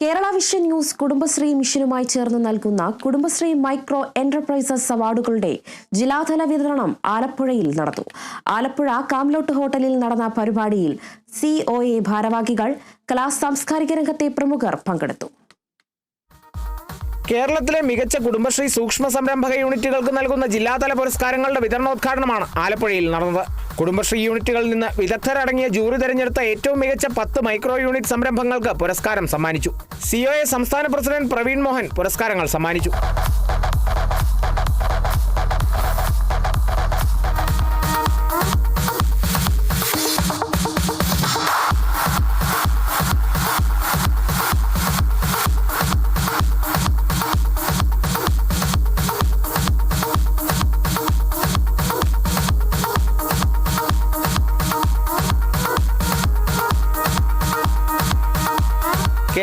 Kerala vision news Kudumbashree മിഷനുമായി ചേർന്ന് നൽകുന്ന കുടുംബശ്രീ മൈക്രോ എന്റർപ്രൈസസ് അവാർഡുകളുടെ ജില്ലാതല വിതരണം ആലപ്പുഴയിൽ നടന്നു. ആലപ്പുഴ കാംലോട്ട് ഹോട്ടലിൽ നടന്ന പരിപാടിയിൽ സിഒഎ ഭാരവാഹികൾ കലാ സാംസ്കാരിക രംഗത്തെ പ്രമുഖർ പങ്കെടുത്തു. കേരളത്തിലെ മികച്ച കുടുംബശ്രീ സൂക്ഷ്മ സംരംഭക യൂണിറ്റുകൾക്ക് നൽകുന്ന ജില്ലാതല പുരസ്കാരങ്ങളുടെ വിതരണോദ്ഘാടനമാണ് ആലപ്പുഴയിൽ നടന്നത്. കുടുംബശ്രീ യൂണിറ്റുകളിൽ നിന്ന് വിദഗ്ധരടങ്ങിയ ജൂറി തെരഞ്ഞെടുത്ത ഏറ്റവും മികച്ച പത്ത് മൈക്രോ യൂണിറ്റ് സംരംഭങ്ങൾക്ക് പുരസ്കാരം സമ്മാനിച്ചു. സിഒഎ സംസ്ഥാന പ്രസിഡന്റ് പ്രവീൺ മോഹൻ പുരസ്കാരങ്ങൾ സമ്മാനിച്ചു.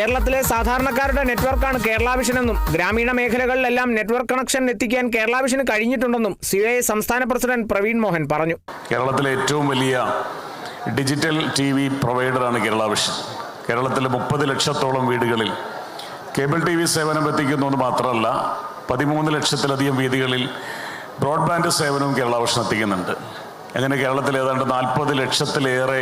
കേരളത്തിലെ സാധാരണക്കാരുടെ നെറ്റ്വർക്കാണ് കേരള വിഷൻ എന്നും ഗ്രാമീണ മേഖലകളിലെല്ലാം നെറ്റ്വർക്ക് കണക്ഷൻ എത്തിക്കാൻ കേരള വിഷന് കഴിഞ്ഞിട്ടുണ്ടെന്നും ഐ സംസ്ഥാന പ്രസിഡന്റ് പ്രവീൺ മോഹൻ പറഞ്ഞു. കേരളത്തിലെ ഏറ്റവും വലിയ ഡിജിറ്റൽ ടി വി പ്രൊവൈഡറാണ് കേരള വിഷൻ കേരളത്തിലെ മുപ്പത് ലക്ഷത്തോളം വീടുകളിൽ കേബിൾ ടി വി സേവനം എത്തിക്കുന്നു മാത്രമല്ല പതിമൂന്ന് ലക്ഷത്തിലധികം വീടുകളിൽ ബ്രോഡ്ബാൻഡ് സേവനവും കേരള വിഷൻ എത്തിക്കുന്നുണ്ട്. അങ്ങനെ കേരളത്തിൽ ഏതാണ്ട് നാൽപ്പത് ലക്ഷത്തിലേറെ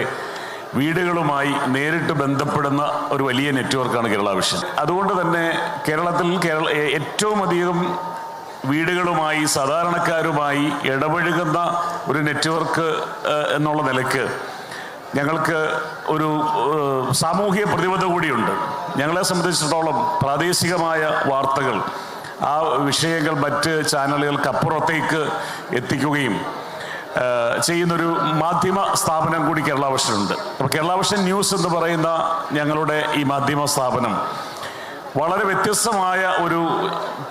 വീടുകളുമായി നേരിട്ട് ബന്ധപ്പെടുന്ന ഒരു വലിയ നെറ്റ്വർക്കാണ് കേരള വിഷൻ അതുകൊണ്ട് തന്നെ കേരളത്തിൽ കേരള ഏറ്റവും അധികം വീടുകളുമായി സാധാരണക്കാരുമായി ഇടപഴകുന്ന ഒരു നെറ്റ്വർക്ക് എന്നുള്ള നിലയ്ക്ക് ഞങ്ങൾക്ക് ഒരു സാമൂഹിക പ്രതിബദ്ധത കൂടിയുണ്ട്. ഞങ്ങളെ സംബന്ധിച്ചിടത്തോളം പ്രാദേശികമായ വാർത്തകൾ ആ വിഷയങ്ങൾ മറ്റ് ചാനലുകൾക്ക് അപ്പുറത്തേക്ക് എത്തിക്കുകയും ചെയ്യുന്നൊരു മാധ്യമ സ്ഥാപനം കൂടി കേരള വിഷനുണ്ട് അപ്പോൾ കേരള വിഷൻ ന്യൂസ് എന്ന് പറയുന്ന ഞങ്ങളുടെ ഈ മാധ്യമ സ്ഥാപനം വളരെ വ്യത്യസ്തമായ ഒരു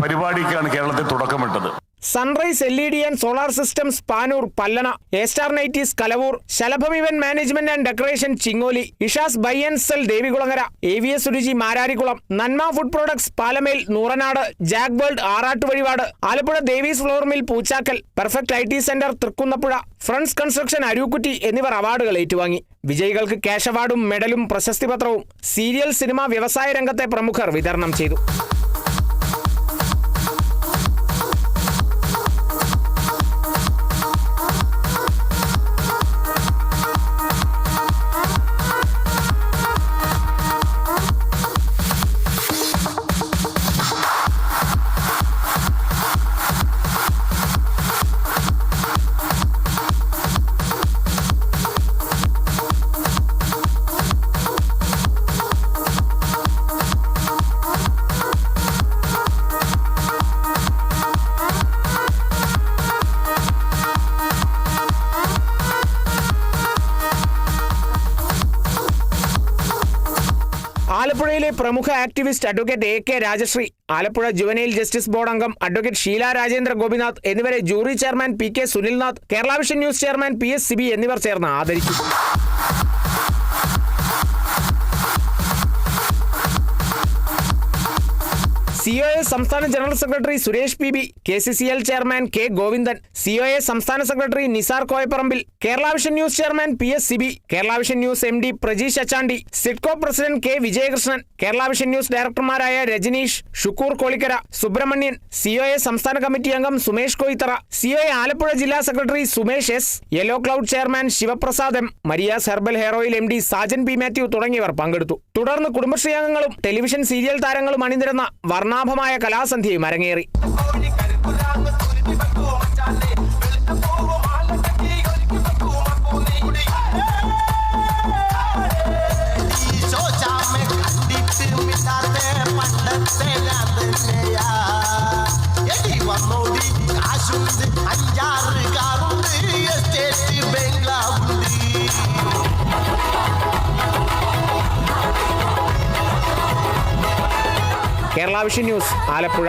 പരിപാടിക്കാണ് കേരളത്തിൽ തുടക്കമിട്ടത്. Sunrise L E D and solar systems Panoor Pallana എസ്റ്റാർ nighties Kalavoor Shalabham event management and decoration Chingoli Ishas buy and sell Devikulangara A V S Suruchi Mararikulam Nanma food products Palamel Nooranad jack world ആറാട്ട് വഴിപാട് Alappuzha Devis flour mill Poochakkal perfect I T centre Thrikkunnapuzha friends construction Arookutty എന്നിവർ അവാർഡുകൾ ഏറ്റുവാങ്ങി വിജയികൾക്ക് cash അവാർഡും മെഡലും പ്രശസ്തി പത്രവും serial cinema വ്യവസായ രംഗത്തെ പ്രമുഖർ വിതരണം ചെയ്തു ആലപ്പുഴയിലെ പ്രമുഖ activist advocate A K Rajasree Alappuzha juvenile justice board അംഗം അഡ്വക്കേറ്റ് ഷീല രാജേന്ദ്ര ഗോപിനാഥ് എന്നിവരെ jury chairman P K Sunilnath Keralavision news chairman P S Siby എന്നിവർ ചേർന്ന് ആദരിച്ചു. സിഒഎ സംസ്ഥാന general secretary Suresh P B K C C L chairman K Govindan COA സംസ്ഥാന secretary Nisar Koyaparambil Kerala vision news chairman P S Siby Kerala vision news M D Prajeesh Achandi SIDCO president K Vijayakrishnan Kerala vision news ഡയറക്ടർമാരായ Rajaneesh Shukkur Kolikkara Subramanian COA സംസ്ഥാന committee അംഗം Sumesh Koythara A Alappuzha ജില്ലാ secretary Sumesh S yellow cloud chairman Sivaprasad M Maria's herbal hair oil M D Sajan P Mathew തുടങ്ങിയവർ പങ്കെടുത്തു. തുടർന്ന് കുടുംബശ്രീ അംഗങ്ങളും television serial താരങ്ങളും അണിനിരന്ന വർണാഭമായ കലാസന്ധ്യയും അരങ്ങേറി ചോച്ചാമെ Kerala news Alappuzha.